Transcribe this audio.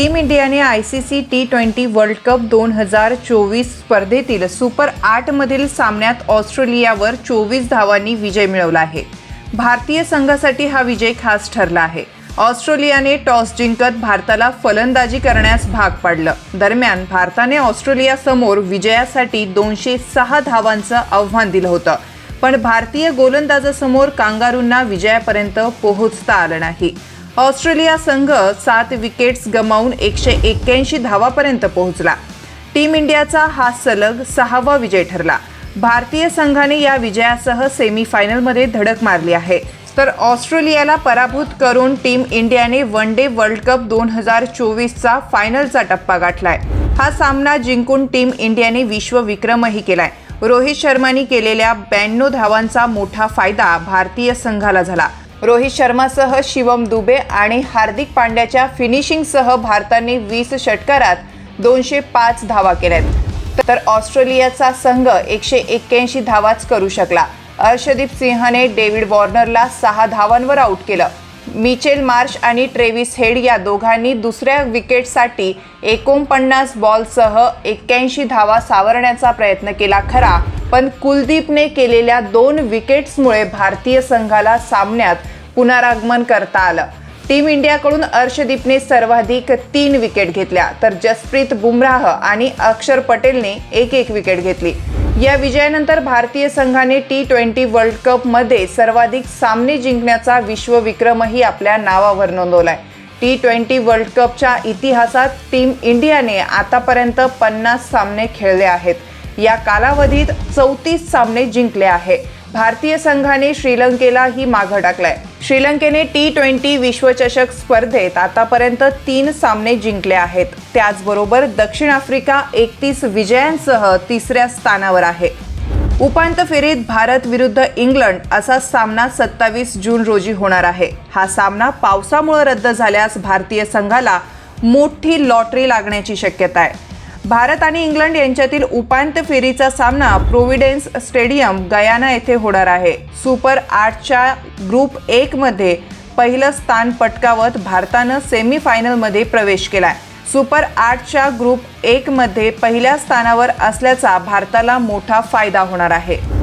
Team इंडियाने I C C T twenty world cup दोन हजार चोवीस स्पर्धेतील सुपर आठमधील सामन्यात ऑस्ट्रेलियावर चोवीस धावांनी विजय मिळवला आहे. भारतीय संघासाठी हा विजय खास ठरला आहे. ऑस्ट्रेलियाने टॉस जिंकत भारताला फलंदाजी करण्यास भाग पाडलं. दरम्यान भारताने ऑस्ट्रेलियासमोर विजयासाठी दोनशे सहा धावांचं आव्हान दिलं होतं. पण भारतीय गोलंदाजासमोर कांगारूंना विजयापर्यंत पोहोचता आलं नाही. ऑस्ट्रेलिया संघ सात विकेट्स गमावून एकशे एक्क्याऐंशी धावापर्यंत पोहोचला. टीम इंडियाचा हा सलग सहावा विजय ठरला. भारतीय संघाने या विजयासह सेमीफायनलमध्ये धडक मारली आहे. तर ऑस्ट्रेलियाला पराभूत करून टीम इंडियाने वन डे वर्ल्ड कप दोन हजार चोवीसचा फायनलचा टप्पा गाठलाय. हा सामना जिंकून टीम इंडियाने विश्वविक्रमही केलाय. रोहित शर्माने केलेल्या ब्याण्णव धावांचा मोठा फायदा भारतीय संघाला झाला. रोहित शर्मासह शिवम दुबे आणि हार्दिक पांड्याच्या फिनिशिंगसह भारताने वीस षटकारात दोनशे पाच धावा केल्यात. तर ऑस्ट्रेलियाचा संघ एकशे एक्क्याऐंशी धावाच करू शकला. अर्षदीप सिंहने डेव्हिड वॉर्नरला सहा धावांवर आऊट केलं. मिचेल मार्श आणि ट्रेविस हेड या दोघांनी दुसऱ्या विकेटसाठी एकोणपन्नास बॉलसह एक्क्याऐंशी धावा सावरण्याचा प्रयत्न केला खरा. पण कुलदीपने केलेल्या दोन विकेट्समुळे भारतीय संघाला सामन्यात पुनरागमन करता आलं. टीम इंडियाकडून अर्शदीपने सर्वाधिक तीन विकेट घेतल्या तर जसप्रीत बुमराह आणि अक्षर पटेलने एक एक विकेट घेतली. या विजयानंतर भारतीय संघाने टी ट्वेंटी वर्ल्ड कपमध्ये सर्वाधिक सामने जिंकण्याचा विश्वविक्रमही आपल्या नावावर नोंदवलाय. टी ट्वेंटी वर्ल्ड कपच्या इतिहासात टीम इंडियाने आतापर्यंत पन्नास सामने खेळले आहेत. या कालावधीत चौतीस सामने जिंकले आहे. भारतीय संघाने श्रीलंकेलाही मागं टाकलाय श्रीलंकेने टी ट्वेंटी विश्वचषक स्पर्धेत आतापर्यंत तीन सामने जिंकले आहेत. त्याचबरोबर दक्षिण आफ्रिका एकतीस विजयांसह तिसऱ्या स्थानावर आहे. उपांत्य फेरीत भारत विरुद्ध इंग्लंड असा सामना सत्तावीस जून रोजी होणार आहे. हा सामना पावसामुळे रद्द झाल्यास भारतीय संघाला मोठी लॉटरी लागण्याची शक्यता आहे. भारत आणि इंग्लंड यांच्यातील उपांत्य फेरीचा सामना प्रोविडेन्स स्टेडियम गयाना येथे होणार आहे. सुपर आठच्या ग्रुप एक मध्ये पहिलं स्थान पटकावत भारतानं सेमीफायनलमध्ये प्रवेश केलाय. सुपर आठच्या ग्रुप एक मध्ये पहिल्या स्थानावर असल्याचा भारताला मोठा फायदा होणार आहे.